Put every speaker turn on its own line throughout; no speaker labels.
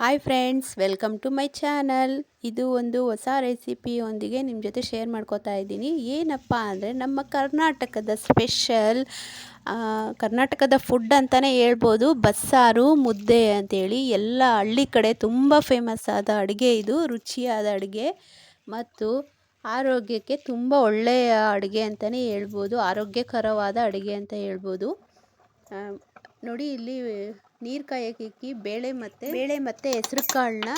Hi friends welcome to my channel ಇದು ಒಂದು ಹೊಸ ರೆಸಿಪಿಯೊಂದಿಗೆ ನಿಮ್ಮ ಜೊತೆ ಶೇರ್ ಮಾಡ್ಕೋತಾ ಇದ್ದೀನಿ. ಏನಪ್ಪ ಅಂದರೆ ನಮ್ಮ ಕರ್ನಾಟಕದ ಸ್ಪೆಷಲ್ ಕರ್ನಾಟಕದ ಫುಡ್ ಅಂತಲೇ ಹೇಳ್ಬೋದು. ಬಸ್ಸಾರು, ಮುದ್ದೆ ಅಂತೇಳಿ ಎಲ್ಲ ಹಳ್ಳಿ ಕಡೆ ತುಂಬ ಫೇಮಸ್ ಆದ ಅಡುಗೆ ಇದು. ರುಚಿಯಾದ ಅಡುಗೆ ಮತ್ತು ಆರೋಗ್ಯಕ್ಕೆ ತುಂಬ ಒಳ್ಳೆಯ ಅಡುಗೆ ಅಂತಲೇ ಹೇಳ್ಬೋದು. ಆರೋಗ್ಯಕರವಾದ ಅಡುಗೆ ಅಂತ ಹೇಳ್ಬೋದು. ನೋಡಿ ಇಲ್ಲಿ ನೀರು ಕಾಯಕ್ಕೆ ಇಕ್ಕಿ, ಬೇಳೆ ಮತ್ತು ಬೇಳೆ ಮತ್ತು ಹೆಸ್ರು ಕಾಳನ್ನ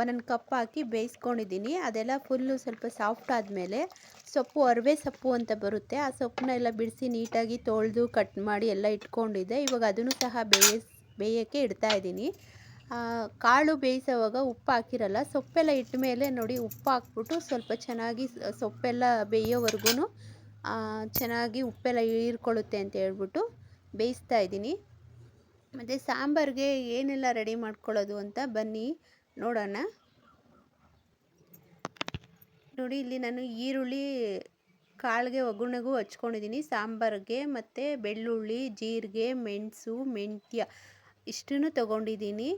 ಒಂದೊಂದು ಕಪ್ ಹಾಕಿ ಬೇಯಿಸ್ಕೊಂಡಿದ್ದೀನಿ. ಅದೆಲ್ಲ ಫುಲ್ಲು ಸ್ವಲ್ಪ ಸಾಫ್ಟ್ ಆದಮೇಲೆ ಸೊಪ್ಪು, ಅರಿವೆ ಸೊಪ್ಪು ಅಂತ ಬರುತ್ತೆ. ಆ ಸೊಪ್ಪನ್ನ ಎಲ್ಲ ಬಿಡಿಸಿ ನೀಟಾಗಿ ತೊಳೆದು ಕಟ್ ಮಾಡಿ ಎಲ್ಲ ಇಟ್ಕೊಂಡಿದ್ದೆ. ಇವಾಗ ಅದನ್ನು ಸಹ ಬೇಯಿಸ್, ಬೇಯೋಕ್ಕೆ ಇಡ್ತಾ ಇದ್ದೀನಿ. ಕಾಳು ಬೇಯಿಸೋವಾಗ ಉಪ್ಪು ಹಾಕಿರಲ್ಲ, ಸೊಪ್ಪೆಲ್ಲ ಇಟ್ಟ ಮೇಲೆ ನೋಡಿ ಉಪ್ಪು ಹಾಕ್ಬಿಟ್ಟು ಸ್ವಲ್ಪ ಚೆನ್ನಾಗಿ ಸೊಪ್ಪೆಲ್ಲ ಬೇಯೋವರೆಗೂ ಚೆನ್ನಾಗಿ ಉಪ್ಪೆಲ್ಲ ಹೀರ್ಕೊಳ್ಳುತ್ತೆ ಅಂತ ಹೇಳ್ಬಿಟ್ಟು ಬೇಯಿಸ್ತಾ ಇದ್ದೀನಿ. ಮತ್ತು ಸಾಂಬಾರಿಗೆ ಏನೆಲ್ಲ ರೆಡಿ ಮಾಡ್ಕೊಳ್ಳೋದು ಅಂತ ಬನ್ನಿ, ನೋಡೋಣ. ನೋಡಿ, ಇಲ್ಲಿ ನಾನು ಈರುಳ್ಳಿ ಕಾಳಿಗೆ ಒಗ್ಗರಣೆಗೂ ಹಚ್ಕೊಂಡಿದ್ದೀನಿ. ಸಾಂಬಾರಿಗೆ ಮತ್ತು ಬೆಳ್ಳುಳ್ಳಿ, ಜೀರಿಗೆ, ಮೆಣಸು, ಮೆಂತ್ಯ ಇಷ್ಟನ್ನು ತೊಗೊಂಡಿದ್ದೀನಿ.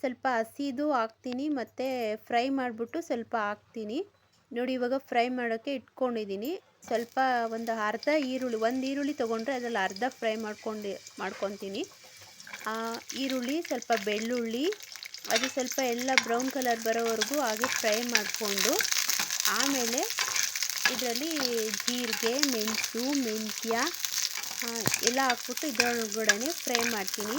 ಸ್ವಲ್ಪ ಹಸಿದು ಹಾಕ್ತೀನಿ, ಮತ್ತು ಫ್ರೈ ಮಾಡಿಬಿಟ್ಟು ಸ್ವಲ್ಪ ಹಾಕ್ತೀನಿ. ನೋಡಿ, ಇವಾಗ ಫ್ರೈ ಮಾಡೋಕ್ಕೆ ಇಟ್ಕೊಂಡಿದ್ದೀನಿ. ಸ್ವಲ್ಪ ಒಂದು ಅರ್ಧ ಈರುಳ್ಳಿ, ಒಂದು ಈರುಳ್ಳಿ ತೊಗೊಂಡ್ರೆ ಅದರಲ್ಲಿ ಅರ್ಧ ಫ್ರೈ ಮಾಡ್ಕೊಂಡು ಮಾಡ್ಕೊತೀನಿ. ಈರುಳ್ಳಿ, ಸ್ವಲ್ಪ ಬೆಳ್ಳುಳ್ಳಿ, ಅದು ಸ್ವಲ್ಪ ಎಲ್ಲ ಬ್ರೌನ್ ಕಲರ್ ಬರೋವರೆಗೂ ಹಾಗೆ ಫ್ರೈ ಮಾಡಿಕೊಂಡು, ಆಮೇಲೆ ಇದರಲ್ಲಿ ಜೀರಿಗೆ, ಮೆಣಸು, ಮೆಂತ್ಯ ಎಲ್ಲ ಹಾಕ್ಬಿಟ್ಟು ಇದರೊಳಗಡೆ ಫ್ರೈ ಮಾಡ್ತೀನಿ.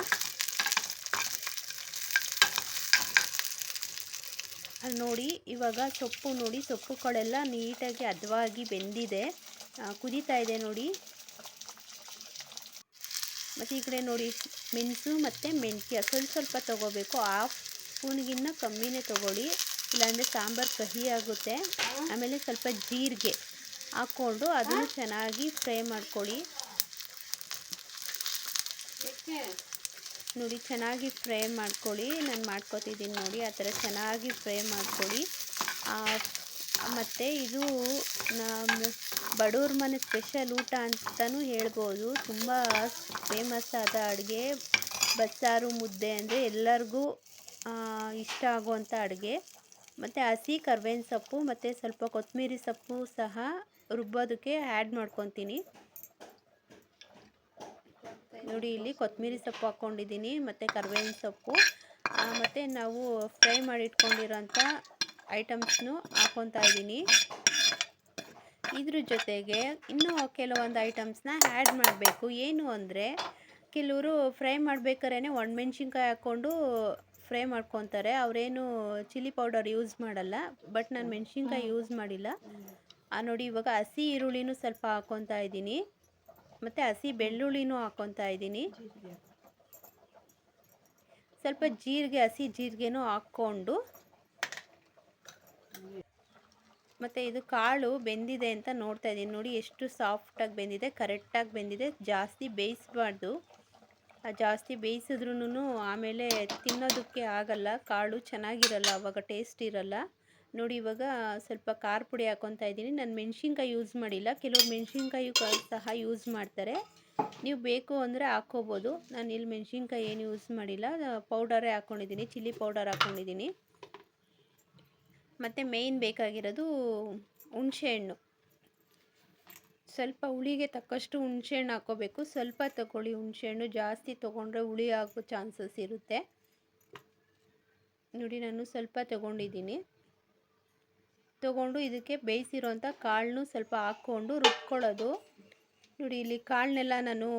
ನೋಡಿ, ಇವಾಗ ಸೊಪ್ಪು ನೋಡಿ, ಸೊಪ್ಪುಗಳೆಲ್ಲ ನೀಟಾಗಿ ಹದವಾಗಿ ಬೆಂದಿದೆ. ಕುದೀತಾ ಇದೆ ನೋಡಿ. ಮತ್ತು ಈ ಕಡೆ ನೋಡಿ ಮೆಣಸು ಮತ್ತು ಮೆಂತ್ಯ ಸ್ವಲ್ಪ ಸ್ವಲ್ಪ ತೊಗೋಬೇಕು. ಹಾಫ್ ಸ್ಪೂನ್ಗಿನ್ನ ಕಮ್ಮಿನೇ ತೊಗೊಳ್ಳಿ. ಇಲ್ಲಾಂದರೆ ಸಾಂಬಾರು ಕಹಿ ಆಗುತ್ತೆ. ಆಮೇಲೆ ಸ್ವಲ್ಪ ಜೀರಿಗೆ ಹಾಕ್ಕೊಂಡು ಅದನ್ನು ಚೆನ್ನಾಗಿ ಫ್ರೈ ಮಾಡ್ಕೊಳ್ಳಿ. ನೋಡಿ ಚೆನ್ನಾಗಿ ಫ್ರೈ ಮಾಡ್ಕೊಳ್ಳಿ. ನಾನು ಮಾಡ್ಕೊತಿದ್ದೀನಿ ನೋಡಿ ಆ ಥರ ಚೆನ್ನಾಗಿ ಫ್ರೈ ಮಾಡ್ಕೊಳ್ಳಿ. ಮತ್ತು ಇದು ನಮ್ಮ ಬಡವ್ರ ಮನೆ ಸ್ಪೆಷಲ್ ಊಟ ಅಂತಲೂ ಹೇಳ್ಬೋದು. ತುಂಬ ಫೇಮಸ್ ಆದ ಅಡುಗೆ. ಬಸ್ಸಾರು, ಮುದ್ದೆ ಅಂದರೆ ಎಲ್ಲರಿಗೂ ಇಷ್ಟ ಆಗುವಂಥ ಅಡುಗೆ. ಮತ್ತು ಹಸಿ ಕರ್ಬೇವಿನ ಸೊಪ್ಪು, ಮತ್ತು ಸ್ವಲ್ಪ ಕೊತ್ತಂಬರಿ ಸೊಪ್ಪು ಸಹ ರುಬ್ಬೋದಕ್ಕೆ ಆ್ಯಡ್ ಮಾಡ್ಕೊತೀನಿ. ನೋಡಿ, ಇಲ್ಲಿ ಕೊತ್ತಂಬರಿ ಸೊಪ್ಪು ಹಾಕ್ಕೊಂಡಿದ್ದೀನಿ, ಮತ್ತು ಕರ್ಬೇವಿನ ಸೊಪ್ಪು. ಮತ್ತು ನಾವು ಫ್ರೈ ಮಾಡಿ ಇಟ್ಕೊಂಡಿರೋಂಥ ಐಟಮ್ಸ್ನು ಹಾಕ್ಕೊತಾ ಇದ್ದೀನಿ. ಇದ್ರ ಜೊತೆಗೆ ಇನ್ನೂ ಕೆಲವೊಂದು ಐಟಮ್ಸ್ನ ಆ್ಯಡ್ ಮಾಡಬೇಕು. ಏನು ಅಂದರೆ, ಕೆಲವರು ಫ್ರೈ ಮಾಡ್ಬೇಕಾದ್ರೆ ಒಣಮೆಣ್ಸಿನ್ಕಾಯಿ ಹಾಕ್ಕೊಂಡು ಫ್ರೈ ಮಾಡ್ಕೊತಾರೆ. ಅವರೇನು ಚಿಲ್ಲಿ ಪೌಡರ್ ಯೂಸ್ ಮಾಡಲ್ಲ ಬಟ್ ನಾನು ಮೆಣಸಿನ್ಕಾಯಿ ಯೂಸ್ ಮಾಡಿಲ್ಲ. ನೋಡಿ, ಇವಾಗ ಹಸಿ ಈರುಳ್ಳಿನೂ ಸ್ವಲ್ಪ ಹಾಕ್ಕೊತಾ ಇದ್ದೀನಿ. ಮತ್ತು ಹಸಿ ಬೆಳ್ಳುಳ್ಳಿನೂ ಹಾಕ್ಕೊತಾ ಇದ್ದೀನಿ. ಸ್ವಲ್ಪ ಜೀರಿಗೆ, ಹಸಿ ಜೀರಿಗೆನೂ ಹಾಕ್ಕೊಂಡು ಮತ್ತು ಇದು ಕಾಳು ಬೆಂದಿದೆ ಅಂತ ನೋಡ್ತಾ ಇದ್ದೀನಿ. ನೋಡಿ ಎಷ್ಟು ಸಾಫ್ಟಾಗಿ ಬೆಂದಿದೆ ಕರೆಕ್ಟಾಗಿ ಬೆಂದಿದೆ. ಜಾಸ್ತಿ ಬೇಯಿಸಬಾರ್ದು. ಜಾಸ್ತಿ ಬೇಯಿಸಿದ್ರೂ ಆಮೇಲೆ ತಿನ್ನೋದಕ್ಕೆ ಆಗಲ್ಲ. ಕಾಳು ಚೆನ್ನಾಗಿರಲ್ಲ, ಅವಾಗ ಟೇಸ್ಟ್ ಇರಲ್ಲ. ನೋಡಿ ಇವಾಗ ಸ್ವಲ್ಪ ಖಾರ ಪುಡಿ ಹಾಕೊತಾ ಇದ್ದೀನಿ. ನಾನು ಮೆಣಸಿನ್ಕಾಯಿ ಯೂಸ್ ಮಾಡಿಲ್ಲ. ಕೆಲವ್ರು ಮೆಣಸಿನ್ಕಾಯಿ ಸಹ ಯೂಸ್ ಮಾಡ್ತಾರೆ. ನೀವು ಬೇಕು ಅಂದರೆ ಹಾಕ್ಕೋಬೋದು. ನಾನು ಇಲ್ಲಿ ಮೆಣಸಿನ್ಕಾಯಿ ಏನು ಯೂಸ್ ಮಾಡಿಲ್ಲ. ಪೌಡರೇ ಹಾಕ್ಕೊಂಡಿದ್ದೀನಿ ಚಿಲ್ಲಿ ಪೌಡರ್ ಹಾಕ್ಕೊಂಡಿದ್ದೀನಿ ಮತ್ತು ಮೇಯ್ನ್ ಬೇಕಾಗಿರೋದು ಹುಣಸೆಹಣ್ಣು ಸ್ವಲ್ಪ ಹುಳಿಗೆ ತಕ್ಕಷ್ಟು ಹುಣಸೆಹಣ್ಣು ಹಾಕ್ಕೋಬೇಕು. ಸ್ವಲ್ಪ ತಗೊಳ್ಳಿ ಹುಣಸೆಹಣ್ಣು ಜಾಸ್ತಿ ತೊಗೊಂಡ್ರೆ ಹುಳಿ ಆಗೋ ಚಾನ್ಸಸ್ ಇರುತ್ತೆ. ನೋಡಿ ನಾನು ಸ್ವಲ್ಪ ತಗೊಂಡಿದ್ದೀನಿ. ತಗೊಂಡು ಇದಕ್ಕೆ ಬೇಯಿಸಿರೋಂಥ ಕಾಳನ್ನು ಸ್ವಲ್ಪ ಹಾಕ್ಕೊಂಡು ರುಬ್ಕೊಳ್ಳೋದು. ನೋಡಿ ಇಲ್ಲಿ ಕಾಳನ್ನೆಲ್ಲ ನಾನು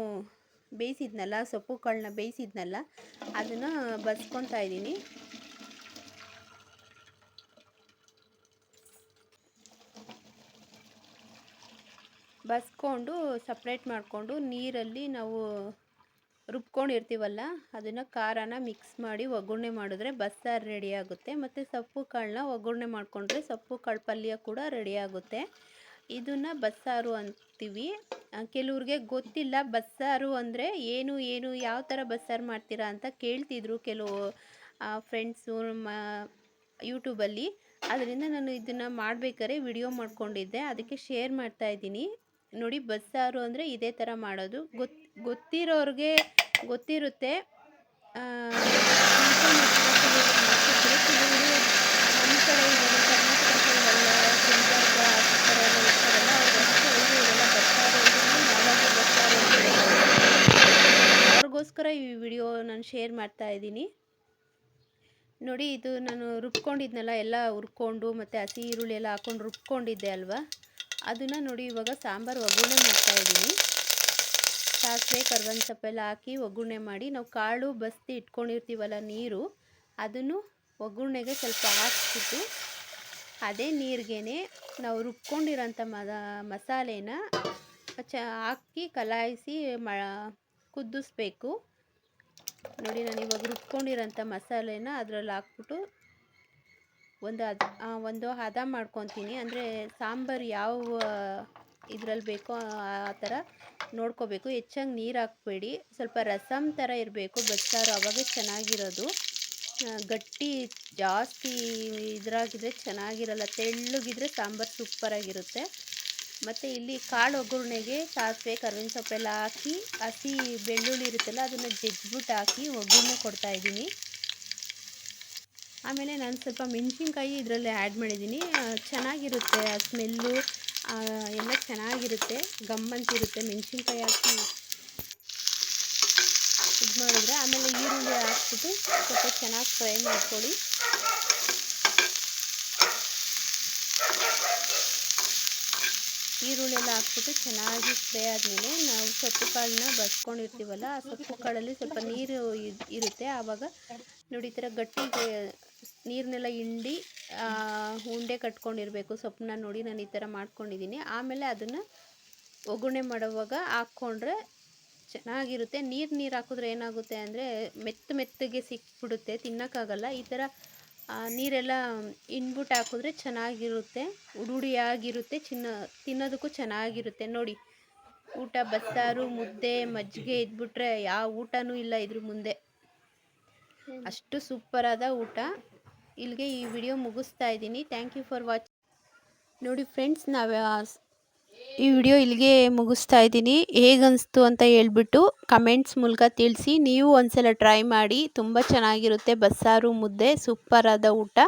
ಬೇಯಿಸಿದ್ನಲ್ಲ, ಸೊಪ್ಪು ಕಾಳನ್ನ ಬೇಯಿಸಿದ್ನಲ್ಲ, ಅದನ್ನು ಬಸ್ಕೊತಾ ಇದ್ದೀನಿ. ಬಸ್ಕೊಂಡು ಸಪ್ರೇಟ್ ಮಾಡಿಕೊಂಡು ನೀರಲ್ಲಿ ನಾವು ರುಬ್ಕೊಂಡಿರ್ತೀವಲ್ಲ, ಅದನ್ನು ಖಾರನ ಮಿಕ್ಸ್ ಮಾಡಿ ಒಗ್ಗರಣೆ ಮಾಡಿದ್ರೆ ಬಸ್ಸಾರು ರೆಡಿ ಆಗುತ್ತೆ. ಮತ್ತು ಸೊಪ್ಪು ಕಾಳನ್ನ ಒಗ್ಗರಣೆ ಮಾಡಿಕೊಂಡ್ರೆ ಸೊಪ್ಪು ಕಾಳು ಪಲ್ಯ ಕೂಡ ರೆಡಿ ಆಗುತ್ತೆ. ಇದನ್ನು ಬಸ್ಸಾರು ಅಂತೀವಿ. ಕೆಲವ್ರಿಗೆ ಗೊತ್ತಿಲ್ಲ ಬಸ್ಸಾರು ಅಂದರೆ ಏನು ಏನು, ಯಾವ ಥರ ಬಸ್ಸಾರು ಮಾಡ್ತೀರಾ ಅಂತ ಕೇಳ್ತಿದ್ರು ಕೆಲವು ಫ್ರೆಂಡ್ಸು ನಮ್ಮ ಯೂಟ್ಯೂಬಲ್ಲಿ ಅದರಿಂದ ನಾನು ಇದನ್ನು ಮಾಡಬೇಕಾದ್ರೆ ವಿಡಿಯೋ ಮಾಡ್ಕೊಂಡಿದ್ದೆ. ಅದಕ್ಕೆ ಶೇರ್ ಮಾಡ್ತಾ ಇದ್ದೀನಿ. ನೋಡಿ ಬಸ್ಸಾರು ಅಂದರೆ ಇದೇ ಥರ ಮಾಡೋದು. ಗೊತ್, ಗೊತ್ತಿರೋರಿಗೆ ಗೊತ್ತಿರುತ್ತೆ. ಅವ್ರಿಗೋಸ್ಕರ ಈ ವಿಡಿಯೋ ನಾನು ಶೇರ್ ಮಾಡ್ತಾ ಇದ್ದೀನಿ. ನೋಡಿ ಇದು ನಾನು ರುಬ್ಕೊಂಡಿದ್ನಲ್ಲ, ಎಲ್ಲ ಹುರ್ಕೊಂಡು ಮತ್ತು ಹಸಿ ಈರುಳ್ಳಿ ಎಲ್ಲ ಹಾಕೊಂಡು ರುಬ್ಕೊಂಡಿದ್ದೆ ಅಲ್ವಾ? ಅದನ್ನು ನೋಡಿ ಇವಾಗ ಸಾಂಬಾರು ಒಗ್ಗರಣೆ ಮಾಡ್ತಾ ಇದ್ದೀನಿ. ಸಾಸಿವೆ ಕರ್ಬೇವಿನ ಸೊಪ್ಪೆಲ್ಲ ಹಾಕಿ ಒಗ್ಗರಣೆ ಮಾಡಿ ನಾವು ಕಾಳು, ಬಸ್ತಿ ಇಟ್ಕೊಂಡಿರ್ತೀವಲ್ಲ ನೀರು, ಅದನ್ನು ಒಗ್ಗರಣೆಗೆ ಸ್ವಲ್ಪ ಹಾಕ್ಬಿಟ್ಟು ಅದೇ ನೀರಿಗೇ ನಾವು ರುಬ್ಕೊಂಡಿರೋಂಥ ಮದ ಮಸಾಲೆನ ಚ ಹಾಕಿ ಕಲಾಯಿಸಿ ಮ ಕುದಿಸ್ಬೇಕು. ನೋಡಿ ನಾನು ಇವಾಗ ರುಬ್ಕೊಂಡಿರೋಂಥ ಮಸಾಲೆನ ಅದರಲ್ಲಿ ಹಾಕ್ಬಿಟ್ಟು ಒಂದು ಹದ ಒಂದು ಹದ ಮಾಡ್ಕೊತೀನಿ. ಅಂದರೆ ಸಾಂಬಾರು ಯಾವ, ಇದರಲ್ಲಿ ಬೇಕೋ ಆ ಥರ ನೋಡ್ಕೋಬೇಕು. ಹೆಚ್ಚಾಗಿ ನೀರು ಹಾಕ್ಬೇಡಿ. ಸ್ವಲ್ಪ ರಸಮ್ ಥರ ಇರಬೇಕು. ಬಸ್ಸಾರು ಅವಾಗೇ ಚೆನ್ನಾಗಿರೋದು. ಗಟ್ಟಿ, ಜಾಸ್ತಿ ಇದ್ರಾಗಿದ್ರೆ ಚೆನ್ನಾಗಿರಲ್ಲ. ತೆಳ್ಳಗಿದ್ರೆ ಸಾಂಬಾರು ಸೂಪರಾಗಿರುತ್ತೆ. ಮತ್ತು ಇಲ್ಲಿ ಕಾಳು ಒಗ್ಗರಣೆಗೆ ಸಾಸಿವೆ, ಕರ್ಬೇವಿನ ಸೊಪ್ಪೆಲ್ಲ ಹಾಕಿ ಹಸಿ ಬೆಳ್ಳುಳ್ಳಿ ಇರುತ್ತಲ್ಲ, ಅದನ್ನು ಜಜ್ಜಿಬಿಟ್ಟು ಹಾಕಿ ಒಗ್ಗರಣೆ ಕೊಡ್ತಾಯಿದ್ದೀನಿ ಆಮೇಲೆ ನಾನು ಸ್ವಲ್ಪ ಮೆಣಸಿನ್ಕಾಯಿ ಇದರಲ್ಲಿ ಆ್ಯಡ್ ಮಾಡಿದ್ದೀನಿ. ಚೆನ್ನಾಗಿರುತ್ತೆ ಆ ಸ್ಮೆಲ್ಲು ಎಲ್ಲ ಚೆನ್ನಾಗಿರುತ್ತೆ. ಗಮ್ಮಂತಿರುತ್ತೆ ಮೆಣಸಿನ್ಕಾಯಿ ಹಾಕಿ. ಇದು ಮಾಡಿದ್ರೆ ಆಮೇಲೆ ಈರುಳ್ಳಿ ಹಾಕ್ಬಿಟ್ಟು ಸ್ವಲ್ಪ ಚೆನ್ನಾಗಿ ಫ್ರೈ ಮಾಡ್ಕೊಳ್ಳಿ. ಈರುಳ್ಳಿ ಎಲ್ಲ ಹಾಕ್ಬಿಟ್ಟು ಚೆನ್ನಾಗಿ ಫ್ರೈ ಆದಮೇಲೆ ನಾವು ಸೊಪ್ಪು ಕಾಳನ್ನ ಬಸ್ಕೊಂಡಿರ್ತೀವಲ್ಲ ಆ ಸೊಪ್ಪು ಕಾಳಲ್ಲಿ ಸ್ವಲ್ಪ ನೀರು ಇರುತ್ತೆ. ಆವಾಗ ನೋಡಿ ಈ ಥರ ಗಟ್ಟಿಗೆ ನೀರನ್ನೆಲ್ಲ ಹಿಂಡಿ ಉಂಡೆ ಕಟ್ಕೊಂಡಿರಬೇಕು. ಸೊಪ್ಪನ್ನ ನೋಡಿ ನಾನು ಈ ಥರ ಮಾಡ್ಕೊಂಡಿದ್ದೀನಿ ಆಮೇಲೆ ಅದನ್ನು ಒಗ್ಗರಣೆ ಮಾಡುವಾಗ ಹಾಕ್ಕೊಂಡ್ರೆ ಚೆನ್ನಾಗಿರುತ್ತೆ. ನೀರು ನೀರು ಹಾಕಿದ್ರೆ ಏನಾಗುತ್ತೆ ಅಂದರೆ ಮೆತ್ತ ಮೆತ್ತಗೆ ಸಿಕ್ಬಿಡುತ್ತೆ ತಿನ್ನೋಕ್ಕಾಗಲ್ಲ. ಈ ಥರ ನೀರೆಲ್ಲ ಇನ್ಬಿಟ್ಟು ಹಾಕಿದ್ರೆ ಚೆನ್ನಾಗಿರುತ್ತೆ ಉಡುಡಿಯಾಗಿರುತ್ತೆ ಚಿನ್ನ ತಿನ್ನೋದಕ್ಕೂ ಚೆನ್ನಾಗಿರುತ್ತೆ. ನೋಡಿ ಊಟ ಬಸ್ಸಾರು ಮುದ್ದೆ ಮಜ್ಜಿಗೆ ಇದ್ಬಿಟ್ರೆ ಯಾವ ಊಟನೂ ಇಲ್ಲ ಇದ್ರ ಮುಂದೆ. ಅಷ್ಟು ಸೂಪರಾದ ಊಟ. ಇಲ್ಲಿಗೆ ಈ ವಿಡಿಯೋ ಮುಗಿಸ್ತಾ ಇದ್ದೀನಿ. ಥ್ಯಾಂಕ್ ಯು ಫಾರ್ ವಾಚ್ ನೋಡಿ ಫ್ರೆಂಡ್ಸ್ ನಾವು ಈ ವಿಡಿಯೋ ಇಲ್ಲಿಗೆ ಮುಗಿಸ್ತಾ ಇದ್ದೀನಿ. ಹೇಗನ್ನಿಸ್ತು ಅಂತ ಹೇಳ್ಬಿಟ್ಟು ಕಮೆಂಟ್ಸ್ ಮೂಲಕ ತಿಳಿಸಿ. ನೀವು ಒಂದ್ಸಲ ಟ್ರೈ ಮಾಡಿ, ತುಂಬ ಚೆನ್ನಾಗಿರುತ್ತೆ. ಬಸ್ಸಾರು ಮುದ್ದೆ ಸೂಪರಾದ ಊಟ,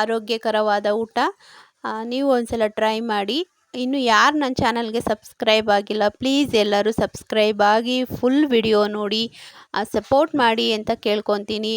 ಆರೋಗ್ಯಕರವಾದ ಊಟ. ನೀವು ಒಂದ್ಸಲ ಟ್ರೈ ಮಾಡಿ. ಇನ್ನು ಯಾರು ನನ್ನ ಚಾನಲ್ಗೆ ಸಬ್ಸ್ಕ್ರೈಬ್ ಆಗಿಲ್ಲ ಪ್ಲೀಸ್ ಎಲ್ಲರೂ ಸಬ್ಸ್ಕ್ರೈಬ್ ಆಗಿ ಫುಲ್ ವಿಡಿಯೋ ನೋಡಿ ಸಪೋರ್ಟ್ ಮಾಡಿ ಅಂತ ಕೇಳ್ಕೊತೀನಿ.